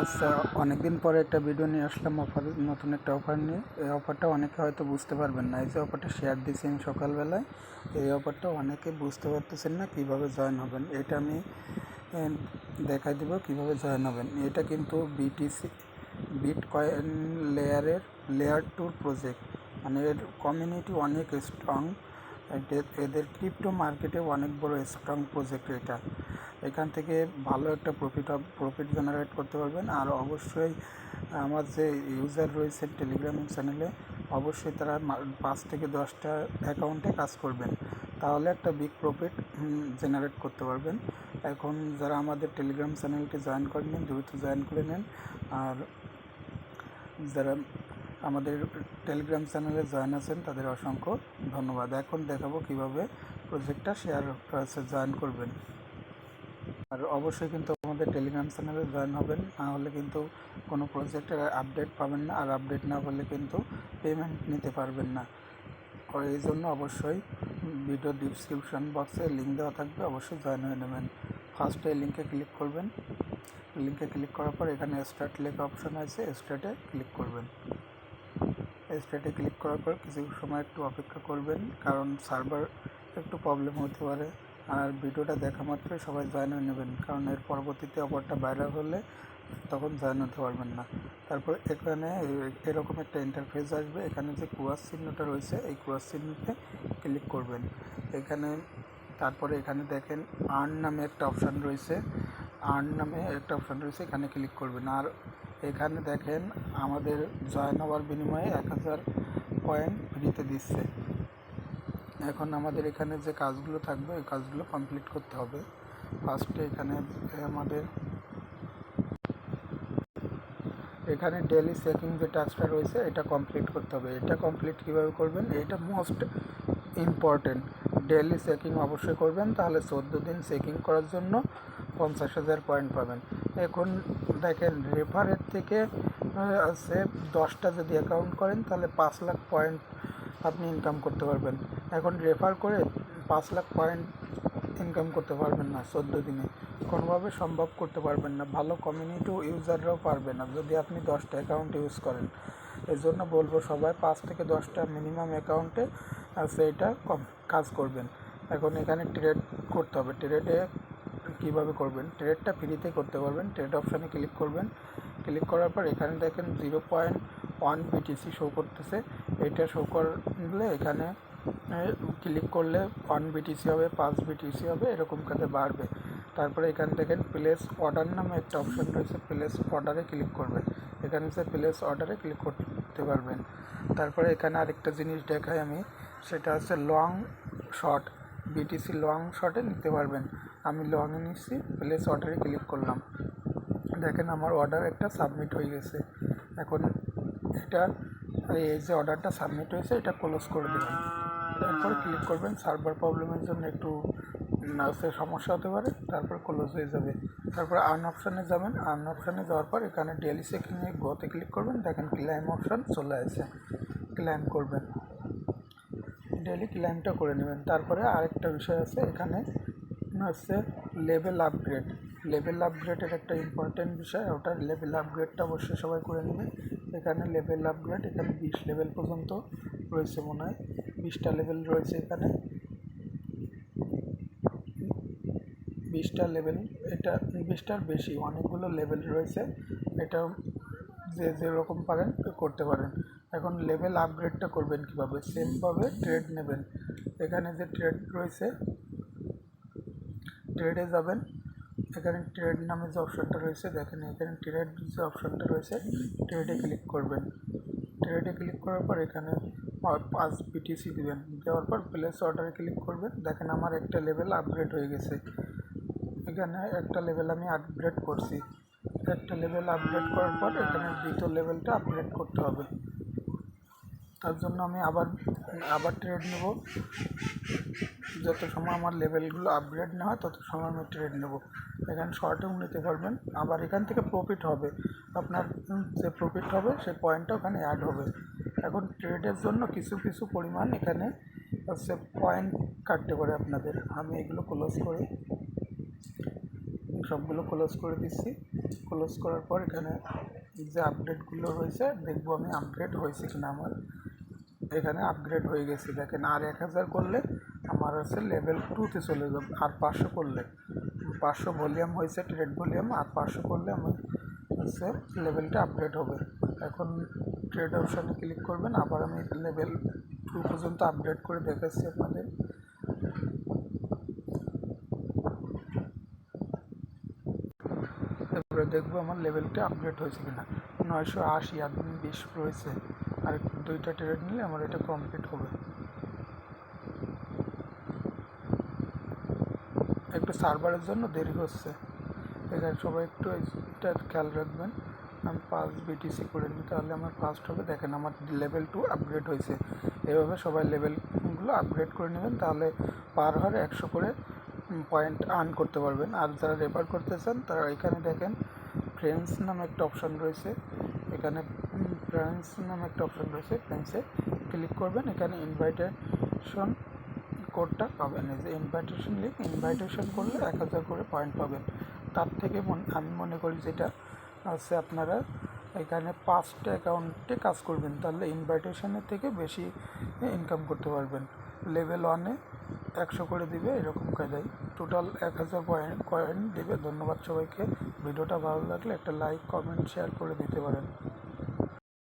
আচ্ছা অনেকদিন পরে একটা ভিডিও নিয়ে আসলাম অফার নতুন একটা অফার নিয়ে। এই অফারটা অনেকে হয়তো বুঝতে পারবেন না। এই যে অফারটা শেয়ার দিয়েছি আমি সকালবেলায়, এই অফারটা অনেকে বুঝতে পারতেছেন না কীভাবে জয়েন হবেন। এটা আমি দেখাই দিব কীভাবে জয়েন হবেন। এটা কিন্তু বিটিসি বিট কয়েন লেয়ারের লেয়ার টুর প্রজেক্ট মানে এর কমিউনিটি অনেক স্ট্রং এদের ক্রিপ্টো মার্কেটে অনেক বড় স্ট্রং প্রজেক্ট এটা। এখান থেকে ভালো একটা প্রফিট প্রফিট জেনারেট করতে পারবেন। আর অবশ্যই আমার যে ইউজার রয়েছে টেলিগ্রাম চ্যানেলে অবশ্যই তারা পাঁচ থেকে দশটা অ্যাকাউন্টে কাজ করবেন। তাহলে একটা বিগ প্রফিট জেনারেট করতে পারবেন। এখন যারা আমাদের টেলিগ্রাম চ্যানেলকে জয়েন করে নিন, দ্রুত জয়েন করে নেন। আর যারা আমাদের টেলিগ্রাম চ্যানেলে জয়েন আছেন, তাদের অসংখ্য ধন্যবাদ। এখন দেখাবো কীভাবে প্রজেক্টটা শেয়ার জয়েন করবেন। আর অবশ্যই কিন্তু আমাদের টেলিগ্রাম চ্যানেলে জয়েন হবেন। না হলে কিন্তু কোনো প্রজেক্টের আপডেট পাবেন না। আর আপডেট না হলে কিন্তু পেমেন্ট নিতে পারবেন না। এই জন্য অবশ্যই ভিডিও ডিসক্রিপশন বক্সে লিঙ্ক দেওয়া থাকবে। অবশ্যই জয়েন হয়ে নেবেন। ফার্স্টে লিঙ্কে ক্লিক করবেন। লিঙ্কে ক্লিক করার পর এখানে স্টার্ট লেখা অপশান আছে। স্টার্টে ক্লিক করবেন। স্টার্টে ক্লিক করার পর কিছু সময় একটু অপেক্ষা করবেন। কারণ সার্ভার একটু প্রবলেম হতে পারে। আর ভিডিওটা দেখা মাত্রই সবাই জয়েন হয়ে নেবেন। কারণ এর পরবর্তীতে অপরটা ভাইরাল হলে তখন জয়েন হতে পারবেন না। তারপর এখানে এরকম একটা ইন্টারফেস আসবে। এখানে যে ক্রোয়াস চিহ্নটা রয়েছে, এই ক্রোয়াস চিহ্নতে ক্লিক করবেন। এখানে তারপরে এখানে দেখেন আর্ন নামে একটা অপশান রয়েছে। আর্ন নামে একটা অপশান রয়েছে, এখানে ক্লিক করবেন। আর এখানে দেখেন আমাদের জয়েন হওয়ার বিনিময়ে এক হাজার পয়েন্ট ফ্রিতে দিচ্ছে। এখন আমাদের এখানে যে কাজগুলো থাকবে, ওই কাজগুলো কমপ্লিট করতে হবে। ফার্স্টে এখানে আমাদের এখানে ডেলি চেকিং যে টাস্কটা রয়েছে, এটা কমপ্লিট করতে হবে। এটা কমপ্লিট কীভাবে করবেন? এটা মোস্ট ইম্পর্টেন্ট ডেলি চেকিং অবশ্যই করবেন, তাহলে চোদ্দ দিন চেকিং করার জন্য পঞ্চাশ হাজার পয়েন্ট পাবেন। এখন দেখেন রেফারের থেকে আছে দশটা যদি অ্যাকাউন্ট করেন, তাহলে পাঁচ লাখ পয়েন্ট আপনি ইনকাম করতে পারবেন। এখন রেফার করে পাঁচ লাখ পয়েন্ট ইনকাম করতে পারবেন না চোদ্দ দিনে। কোনোভাবে সম্ভব করতে পারবেন না। ভালো কমিউনিটি ইউজাররাও পারবে না। যদি আপনি দশটা অ্যাকাউন্ট ইউজ করেন এই জন্য বলব সবাই পাঁচ থেকে দশটা মিনিমাম অ্যাকাউন্টে সেইটা কম কাজ করবেন। এখন এখানে ট্রেড করতে হবে। ট্রেডে কীভাবে করবেন? ট্রেডটা ফ্রিতে করতে পারবেন। ট্রেড অপশানে ক্লিক করবেন। ক্লিক করার পর এখানে দেখেন zero point one BTC show করতেছে। এটা শো করলে এখানে ক্লিক করলে ওয়ান বিটিসি হবে, পাঁচ বিটিসি হবে, এরকম কাতে বাড়বে। তারপরে এখান থেকে প্লেস অর্ডার নামে একটা অপশন রয়েছে প্লেস অর্ডারে ক্লিক করবেন। এখানে সে প্লেস অর্ডারে ক্লিক করতে পারবেন। তারপরে এখানে আরেকটা জিনিস দেখাই আমি, সেটা হচ্ছে লং শর্ট বিটিসি লং শর্টে নিতে পারবেন। আমি লংয়ে নিচ্ছি প্লেস অর্ডারে ক্লিক করলাম। দেখেন আমার অর্ডার একটা সাবমিট হয়ে গেছে। এখন এটা এই যে অর্ডারটা সাবমিট হয়েছে, এটা ক্লোজ করে দেবেন। তারপর ক্লিক করবেন সার্ভার প্রবলেমের জন্য একটু নার্সের সমস্যা হতে পারে, তারপর ক্লোজ হয়ে যাবে। তারপর আর্ন অপশানে যাবেন আর্ন অপশানে যাওয়ার পর এখানে ডেলি সেকেন্ডে গোতে ক্লিক করবেন, দেখেন ক্লাইম অপশান চলে আসে ক্লাইম করবেন। ডেলি ক্লাইমটা করে নেবেন। তারপরে আরেকটা বিষয় আছে, এখানে হচ্ছে লেভেল আপগ্রেড লেভেল আপগ্রেডের একটা ইম্পর্টেন্ট বিষয় ওটা লেভেল আপগ্রেডটা অবশ্যই সবাই করে নেবে। এখানে লেভেল আপগ্রেড এখানে বিশ লেভেল পর্যন্ত রয়েছে মনে হয়। বিশটা লেভেল রয়েছে এখানে। বিশটা লেভেল এটা বিশটার বেশি, অনেকগুলো লেভেল রয়েছে। এটা যে যেরকম পারেন করতে পারেন। এখন লেভেল আপগ্রেডটা করবেন কীভাবে? সেমভাবে ট্রেড নেবেন। এখানে যে ট্রেড রয়েছে ট্রেডে যাবেন। এখানে ট্রেড নামে যে অপশানটা রয়েছে, দেখেন এখানে ট্রেড যে অপশানটা রয়েছে ট্রেডে ক্লিক করবেন। ট্রেডে ক্লিক করার পর এখানে পাঁচ বিটিসি দিবেন। দেওয়ার পর প্লেস অর্ডারে ক্লিক করবেন। দেখেন আমার একটা লেভেল আপগ্রেড হয়ে গেছে। এখানে একটা লেভেল আমি আপগ্রেড করছি। একটা লেভেল আপগ্রেড করার পর এখানে দ্বিতীয় লেভেলটা আপগ্রেড করতে হবে। তার জন্য আমি আবার আবার ট্রেড নেব। যত সময় আমার লেভেলগুলো আপগ্রেড না হয়, তত সময় আমি ট্রেড নেব। এখানে শর্টেও নিতে পারবেন, আবার এখান থেকে প্রফিট হবে। আপনার যে প্রফিট হবে সেই পয়েন্টটা ওখানে অ্যাড হবে। এখন ট্রেডের জন্য কিছু কিছু পরিমাণ এখানে হচ্ছে পয়েন্ট কাটতে পারে আপনাদের। আমি এগুলো ক্লোজ করি, সবগুলো ক্লোজ করে দিচ্ছি। ক্লোজ করার পর এখানে যে আপডেটগুলো রয়েছে দেখব আমি আপগ্রেড হয়েছে কিনা আমার। এখানে আপগ্রেড হয়ে গেছে। দেখেন, আর এক হাজার করলে আমার হচ্ছে লেভেল টুতে চলে যাবে, আর পাঁচশো করলে। পাঁচশো ভলিউম হয়েছে ট্রেড ভলিউম আর পাঁচশো করলে আমার হচ্ছে লেভেলটা আপগ্রেড হবে। এখন ট্রেড অপশানে ক্লিক করবেন, আবার আমি লেভেল টু পর্যন্ত আপডেট করে দেখাচ্ছি আপনাদের। এরপরে দেখব আমার লেভেলটা আপডেট হয়েছে কিনা। নয়শো আশি আদমি বিশ রয়েছে। আর দুইটা ট্রেড নিলে আমার এটা কমপ্লিট হবে। একটু সার্ভারের জন্য দেরি হচ্ছে। এখানে সবাই একটু এটা খেয়াল রাখবেন, আমি পাঁচ বিটিসি করে নিই, তাহলে আমার ফার্স্ট হবে। দেখেন আমার লেভেল টু আপগ্রেড হয়েছে। এভাবে সবাই লেভেলগুলো আপগ্রেড করে নেবেন, তাহলে পার হার একশো করে পয়েন্ট আর্ন করতে পারবেন। আর যারা রেফার করতে চান, তারা এখানে দেখেন ফ্রেন্ডস নামে একটা অপশান রয়েছে। এখানে ফ্রেন্ডস নামে একটা অপশান রয়েছে ফ্রেন্ডসে ক্লিক করবেন, এখানে ইনভাইটেশন কোডটা পাবেন। এই যে ইনভাইটেশন লিঙ্ক ইনভাইটেশন করলে এক হাজার করে পয়েন্ট পাবেন। তার থেকে আমি মনে করি যেটা আছে আপনারা এখানে পাঁচটা অ্যাকাউন্টে কাজ করবেন, তাহলে ইনভাইটেশনের থেকে বেশি ইনকাম করতে পারবেন। লেভেল ওয়ানে একশো করে দিবে, এরকম কায়দায় টোটাল এক হাজার পয়েন্ট কয়েন দিবে। ধন্যবাদ সবাইকে। ভিডিওটা ভালো লাগলে একটা লাইক কমেন্ট শেয়ার করে দিতে পারেন।